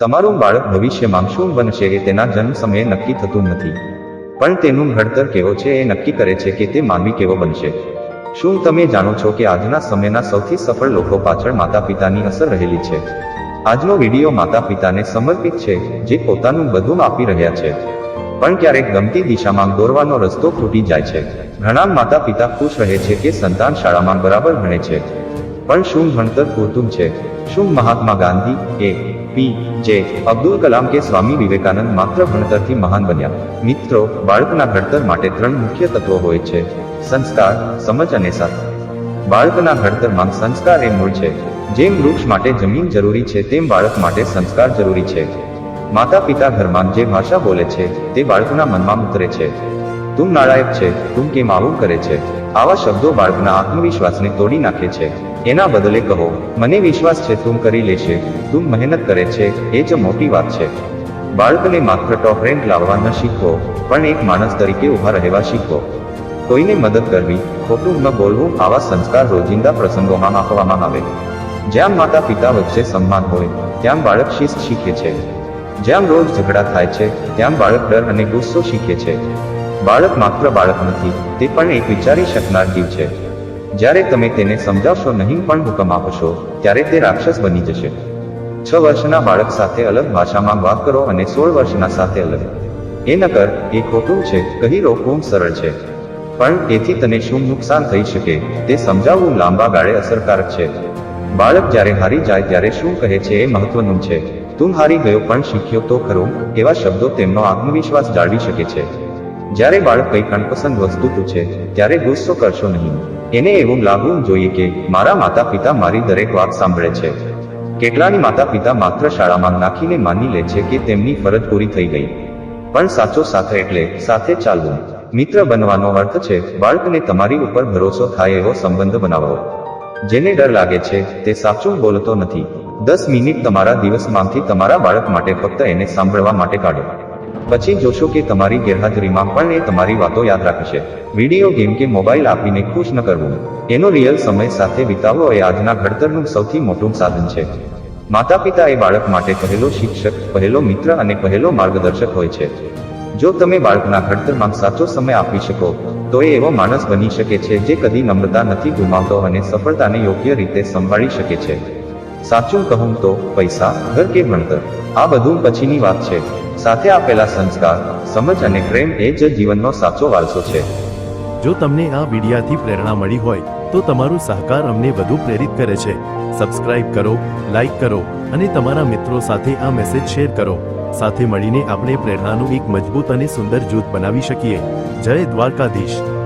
તમારું બાળક ભવિષ્યમાં શું બનશે એ તેના જન્મ સમયે નક્કી થતું નથી. પણ તેનું ઘડતર કેવો છે એ નક્કી કરે છે કે તે માનવી કેવો બનશે. શું તમે જાણો છો કે આજના સમયના સૌથી સફળ લોકો પાછળ માતા પિતાની અસર રહેલી છે? આજનો વીડિયો માતા પિતાને સમર્પિત છે, જે પોતાનું બધું આપી રહ્યા છે. પણ ક્યારેક ગમતી દિશામાં દોરવાનો રસ્તો ખૂટી જાય છે. ઘણા માતા પિતા ખુશ રહે છે કે સંતાન શાળામાં બરાબર ભણે છે. પણ શું ભણતર પૂરતું છે? શું મહાત્મા ગાંધી એ પી જે અબ્દુલ કલામ કે સ્વામી વિવેકાનંદ માત્ર ભણતરથી મહાન બન્યા. મિત્રો, બાળકના ઘડતર માટે ત્રણ મુખ્ય તત્વો હોય છે. સંસ્કાર, સમજ અને સાથ. બાળકના ઘડતરમાં સંસ્કાર એ મૂળ છે. જેમ વૃક્ષ માટે જમીન જરૂરી છે, તેમ બાળક માટે સંસ્કાર જરૂરી છે. માતા પિતા ઘરમાં જે ભાષા બોલે છે, તે બાળકના મનમાં ઉતરે છે. તું નાળાયક છે, તું કેમ આવું કરે છે. આવા શબ્દો બાળકના આત્મવિશ્વાસને તોડી નાખે છે. એના બદલે કહો, મને વિશ્વાસ છે, તું કરી લેશે, તું મહેનત કરે છે, એ જ મોટી વાત છે. બાળકને માત્ર ટોપ રેન્ક લાવવા ન શીખવો પણ એક માણસ તરીકે ઊભા રહેવા શીખવો કોઈને મદદ કરવી, ખોટું ન બોલવું, આવા સંસ્કાર રોજિંદા પ્રસંગોમાં આપવામાં આવે. જ્યાં માતા પિતા વચ્ચે સન્માન હોય, ત્યાં બાળક શિસ્ત શીખે છે. જ્યાં રોજ ઝઘડા થાય છે, ત્યાં બાળક ડર અને ગુસ્સો શીખે છે. બાળક માત્ર બાળક નથી, તે પણ એક વિચારી શકનાર જીવ છે. જ્યારે તમે તેને સમજાવશો નહીં પણ હુકમ આપશો ત્યારે તે રાક્ષસ બની જશે. છ વર્ષના બાળક સાથે અલગ ભાષામાં વાત કરો અને સોળ વર્ષના સાથે અલગ. એ નકર, એ ખોટું છે કહી રોકવું સરળ છે. પણ એથી તને શું નુકસાન થઈ શકે, તે સમજાવવું લાંબા ગાળે અસરકારક છે. બાળક જ્યારે હારી જાય ત્યારે શું કહે છે એ મહત્વનું છે. તું હારી ગયો પણ શીખ્યો તો ખરો, એવા શબ્દો તેમનો આત્મવિશ્વાસ જાળવી શકે છે. જ્યારે બાળક કંઈક અનપસંદ વસ્તુ પૂછે, ત્યારે ગુસ્સો કરશો નહીં. એને એવું લાગવું જોઈએ કે મારા માતા પિતા મારી દરેક વાત સાંભળે છે. કેટલાની માતા પિતા માત્ર શાળામાં નાખીને માની લે છે કે તેમની ફરજ પૂરી થઈ ગઈ. પણ સાચો સાથ એટલે સાથે ચાલવું. મિત્ર બનવાનો અર્થ છે, બાળકને તમારી ઉપર ભરોસો થાય એવો સંબંધ બનાવો જેને ડર લાગે છે, તે સાચું બોલતો નથી. દસ મિનિટ તમારા દિવસમાંથી તમારા બાળક માટે ફક્ત એને સાંભળવા માટે કાઢો. પછી જોશો કે તમારી ગેરહાજરીમાં પણ એ તમારી વાતો યાદ રાખશે. વીડિયો ગેમ કે મોબાઈલ આપીને ખુશ ન કરવું. એનો રિયલ સમય સાથે વિતાવવો એ આજના ઘડતરનું સૌથી મોટું સાધન છે. માતા પિતા એ બાળક માટે પહેલો શિક્ષક, પહેલો મિત્ર અને પહેલો માર્ગદર્શક હોય છે. જો તમે બાળકના ઘડતરમાં સાચો સમય આપી શકો, તો એ એવો માણસ બની શકે છે જે કદી નમ્રતા નથી ગુમાવતો અને સફળતાને યોગ્ય રીતે સંભાળી શકે છે. સાચું કહું તો પૈસા, ઘર કે ભણતર, આ બધું પછીની વાત છે. સાથે આપેલા સંસ્કાર, સમજ અને પ્રેમ એ જ જીવનનો સાચો વારસો છે. જો તમને આ વિડિયાથી પ્રેરણા મળી હોય, તો તમારો સહકાર અમને વધુ પ્રેરિત કરે છે. સબસ્ક્રાઇબ કરો, લાઇક કરો, અને તમારા મિત્રો સાથે આ મેસેજ શેર કરો. સાથે મળીને આપણે પ્રેરણાનું એક મજબૂત અને સુંદર જૂથ બનાવી શકીએ. જય દ્વારકાધીશ.